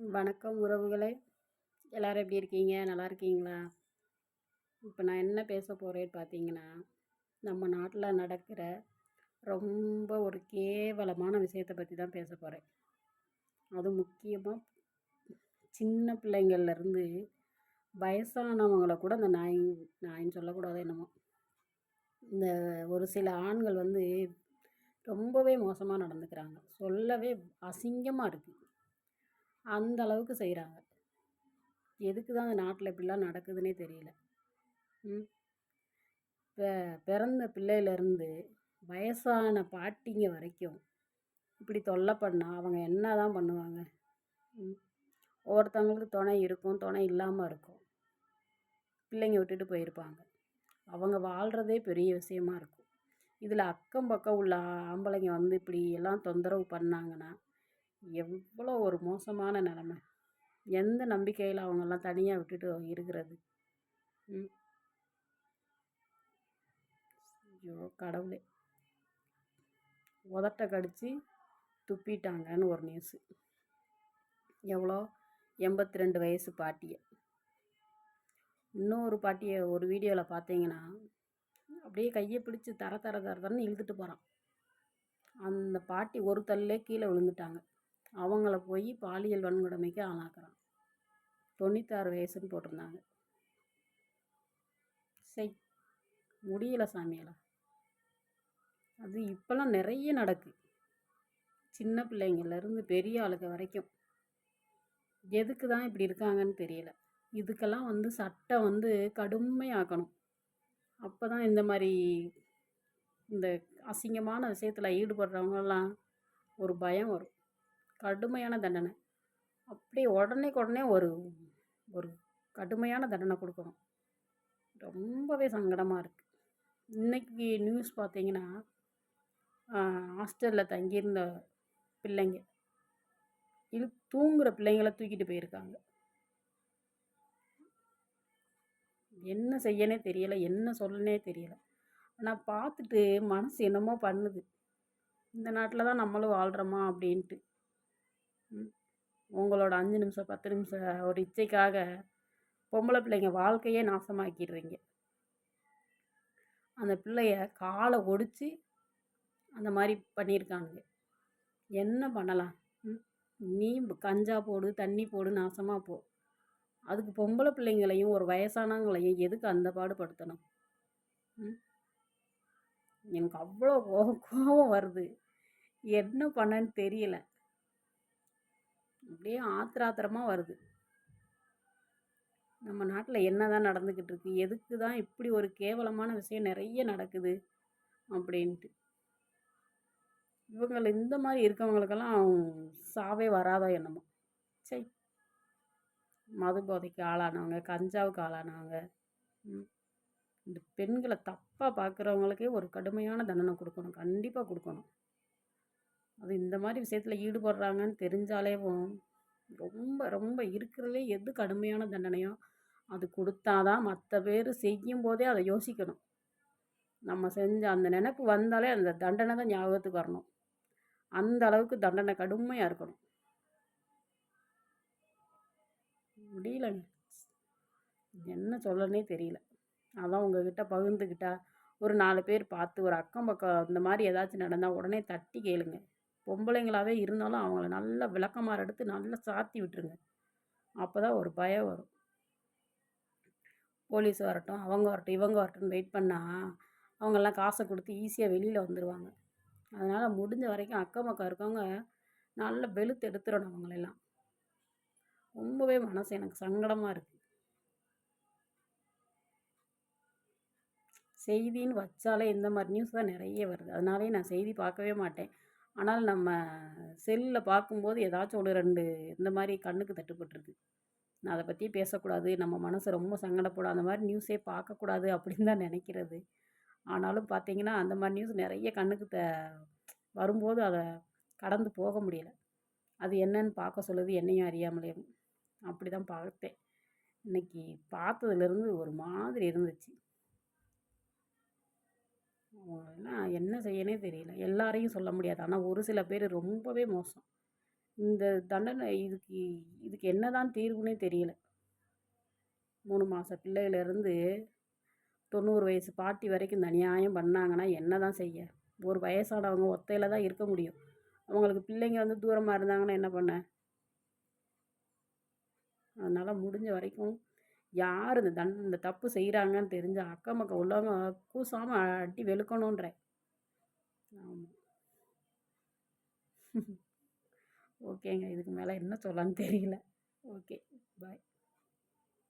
வணக்கம் உறவுகளை. எல்லோரும் எப்படி இருக்கீங்க? நல்லா இருக்கீங்களா? இப்போ நான் என்ன பேச போகிறேன்னு பார்த்தீங்கன்னா நம்ம நாட்டில் நடக்கிற ரொம்ப ஒரு கேவலமான விஷயத்தை பற்றி தான் பேச போகிறேன் அது முக்கியமாக சின்ன பிள்ளைங்கள்லேருந்து வயசானவங்கள கூட அந்த நாய் நாயின்னு சொல்லக்கூடாது என்னமோ. இந்த ஒரு சில ஆண்கள் வந்து ரொம்பவே மோசமாக நடந்துக்கிறாங்க. சொல்லவே அசிங்கமாக இருக்குது அந்த அளவுக்கு செய்கிறாங்க எதுக்கு தான் அந்த நாட்டில் இப்படிலாம் நடக்குதுன்னே தெரியல. ம். இப்போ பிறந்த பிள்ளையிலேருந்து வயசான பாட்டிங்க வரைக்கும் இப்படி தொல்லை பண்ணால் அவங்க என்ன தான் பண்ணுவாங்க? ம். ஒவ்வொருத்தவங்களுக்கு துணை இருக்கும் துணை இல்லாமல் இருக்கும். பிள்ளைங்க விட்டுட்டு போயிருப்பாங்க. அவங்க வாழ்கிறதே பெரிய விஷயமா இருக்கும். இதில் அக்கம் பக்கம் உள்ள ஆம்பளைங்க வந்து இப்படி எல்லாம் தொந்தரவு பண்ணாங்கன்னா எவ்வளோ ஒரு மோசமான நிலமை. எந்த நம்பிக்கையில் அவங்கெல்லாம் தனியாக விட்டுட்டு இருக்கிறது? ஐயோ கடவுளே. உதட்ட கடித்து துப்பிட்டாங்கன்னு ஒரு நியூஸு எவ்வளோ? எண்பத்தி ரெண்டு வயசு பாட்டியை. இன்னொரு பாட்டியை ஒரு வீடியோவில் பார்த்தீங்கன்னா அப்படியே கையை பிடிச்சி தர தர தர தரன்னு இழுத்துட்டு போகிறான் அந்த பாட்டி ஒரு தள்ளிலே கீழே விழுந்துட்டாங்க. அவங்கள போய் பாலியல் வன்கொடுமைக்கு ஆளாக்குறான். தொண்ணூத்தாறு வயசுன்னு போட்டிருந்தாங்க. செய் முடியல சாமியலா அது இப்போல்லாம் நிறைய நடக்கு. சின்ன பிள்ளைங்கள்லேருந்து பெரிய ஆளுங்க வரைக்கும். எதுக்கு தான் இப்படி இருக்காங்கன்னு தெரியல. இதுக்கெல்லாம் வந்து சட்டம் வந்து கடுமையாக்கணும். அப்போ தான் இந்த மாதிரி இந்த அசிங்கமான விஷயத்தில் ஈடுபடுறவங்கெல்லாம் ஒரு பயம் வரும். கடுமையான தண்டனை. அப்படியே உடனே உடனே ஒரு ஒரு கடுமையான தண்டனை கொடுக்கணும். ரொம்பவே சங்கடமாக இருக்குது இன்றைக்கி நியூஸ் பார்த்தீங்கன்னா ஹாஸ்டலில் தங்கியிருந்த பிள்ளைங்க இழு தூங்குகிற பிள்ளைங்கள தூக்கிட்டு போயிருக்காங்க. என்ன செய்யனே தெரியலை என்ன சொல்லனே தெரியலை. ஆனால் பார்த்துட்டு மனசு என்னமோ பண்ணுது. இந்த நாட்டில் தான் நம்மளும் வாழ்கிறோமா அப்படின்ட்டு. உங்களோட அஞ்சு நிமிஷம் பத்து நிமிஷம் ஒரு இச்சைக்காக பொம்பளை பிள்ளைங்க வாழ்க்கையே நாசமாக்கிடுறீங்க. அந்த பிள்ளைய காலை ஒடிச்சு அந்த மாதிரி பண்ணியிருக்காங்க. என்ன பண்ணலாம்? நீ கஞ்சா போடு தண்ணி போடு நாசமாக போ. அதுக்கு பொம்பளை பிள்ளைங்களையும் ஒரு வயசானவங்களையும் எதுக்கு அந்த பாடுபடுத்தணும்? எனக்கு அவ்வளோ கோபம் வருது. என்ன பண்ணன்னு தெரியல. அப்படியே ஆத்திராத்திரமாக வருது. நம்ம நாட்டில் என்ன தான் நடந்துக்கிட்டு இருக்கு எதுக்கு தான் இப்படி ஒரு கேவலமான விஷயம் நிறைய நடக்குது அப்படின்ட்டு. இவங்களை இந்த மாதிரி இருக்கவங்களுக்கெல்லாம் சாவே வராதோ என்னமோ. சரி மது போதைக்கு ஆளானவங்க கஞ்சாவுக்கு ஆளானவங்க இந்த பெண்களை தப்பாக பார்க்குறவங்களுக்கே ஒரு கடுமையான தண்டனை கொடுக்கணும் கண்டிப்பாக கொடுக்கணும். அது இந்த மாதிரி விஷயத்தில் ஈடுபடுறாங்கன்னு தெரிஞ்சாலே ரொம்ப ரொம்ப இருக்கிறதுலே எது கடுமையான தண்டனையோ அது கொடுத்தா தான் மற்ற பேர் செய்யும் போதே அதை யோசிக்கணும். நம்ம செஞ்ச அந்த நினப்பு வந்தாலே அந்த தண்டனை தான் ஞாபகத்துக்கு வரணும். அந்த அளவுக்கு தண்டனை கடுமையாக இருக்கணும். முடியலங்க. என்ன சொல்லனே தெரியல. அதான் உங்ககிட்ட பகிர்ந்துக்கிட்டா ஒரு நாலு பேர் பார்த்து ஒரு அக்கம் பக்கம் இந்த மாதிரி ஏதாச்சும் நடந்தால் உடனே தட்டி கேளுங்க. பொம்பளைங்களாகவே இருந்தாலும் அவங்கள நல்லா விளக்கமாறு எடுத்து நல்லா சாத்தி விட்டுருங்க. அப்போ தான் ஒரு பயம் வரும். போலீஸ் வரட்டும் அவங்க வரட்டும் இவங்க வரட்டும்னு வெயிட் பண்ணால் அவங்கெல்லாம் காசை கொடுத்து ஈஸியாக வெளியில் வந்துடுவாங்க அதனால் முடிஞ்ச வரைக்கும் அக்கம் பக்கம் இருக்கவங்க நல்ல வெளுத்து எடுத்துடணும் அவங்களெல்லாம். ரொம்பவே மனசு எனக்கு சங்கடமாக இருக்குது செய்தின்னு வச்சாலே இந்த மாதிரி நியூஸ் தான் நிறைய வருது. அதனாலே நான் செய்தி பார்க்கவே மாட்டேன். ஆனால் நம்ம செல்லில் பார்க்கும்போது ஏதாச்சும் ஒரு ரெண்டு இந்த மாதிரி கண்ணுக்கு தட்டுப்பட்டுருக்கு. நான் அதை பற்றி பேசக்கூடாது. நம்ம மனசு ரொம்ப சங்கடப்படும். அந்த மாதிரி நியூஸே பார்க்கக்கூடாது அப்படின்னு தான் நினைக்கிறது. ஆனாலும் பார்த்தீங்கன்னா அந்த மாதிரி நியூஸ் நிறைய கண்ணுக்கு த வரும்போது அதை கடந்து போக முடியல. அது என்னன்னு பார்க்க சொல்லுது என்னையும் அறியாமலே அப்படி தான் பார்த்தேன் இன்றைக்கி பார்த்ததுலேருந்து ஒரு மாதிரி இருந்துச்சு. அவங்களெல்லாம் என்ன செய்யனே தெரியல. எல்லாரையும் சொல்ல முடியாது. ஆனால் ஒரு சில பேர் ரொம்பவே மோசம். இந்த தண்டனை இதுக்கு இதுக்கு என்ன தான் தீர்வுனே தெரியல. மூணு மாத பிள்ளையிலேருந்து தொண்ணூறு வயசு பாட்டி வரைக்கும் இந்த நியாயம் பண்ணாங்கன்னா என்ன தான் செய்ய? ஒரு வயசானவங்க ஒத்தையில் தான் இருக்க முடியும். அவங்களுக்கு பிள்ளைங்க வந்து தூரமாக இருந்தாங்கன்னா என்ன பண்ண? அதனால் முடிஞ்ச வரைக்கும் யார் இந்த தன் இந்த தப்பு செய்கிறாங்கன்னு தெரிஞ்ச அக்கம் பக்கம் உள்ளவங்க கூசாமல் அட்டி வெளுக்கணுன்ற ஆமாம் ஓகேங்க இதுக்கு மேலே என்ன சொல்லலான்னு தெரியல. Okay bye.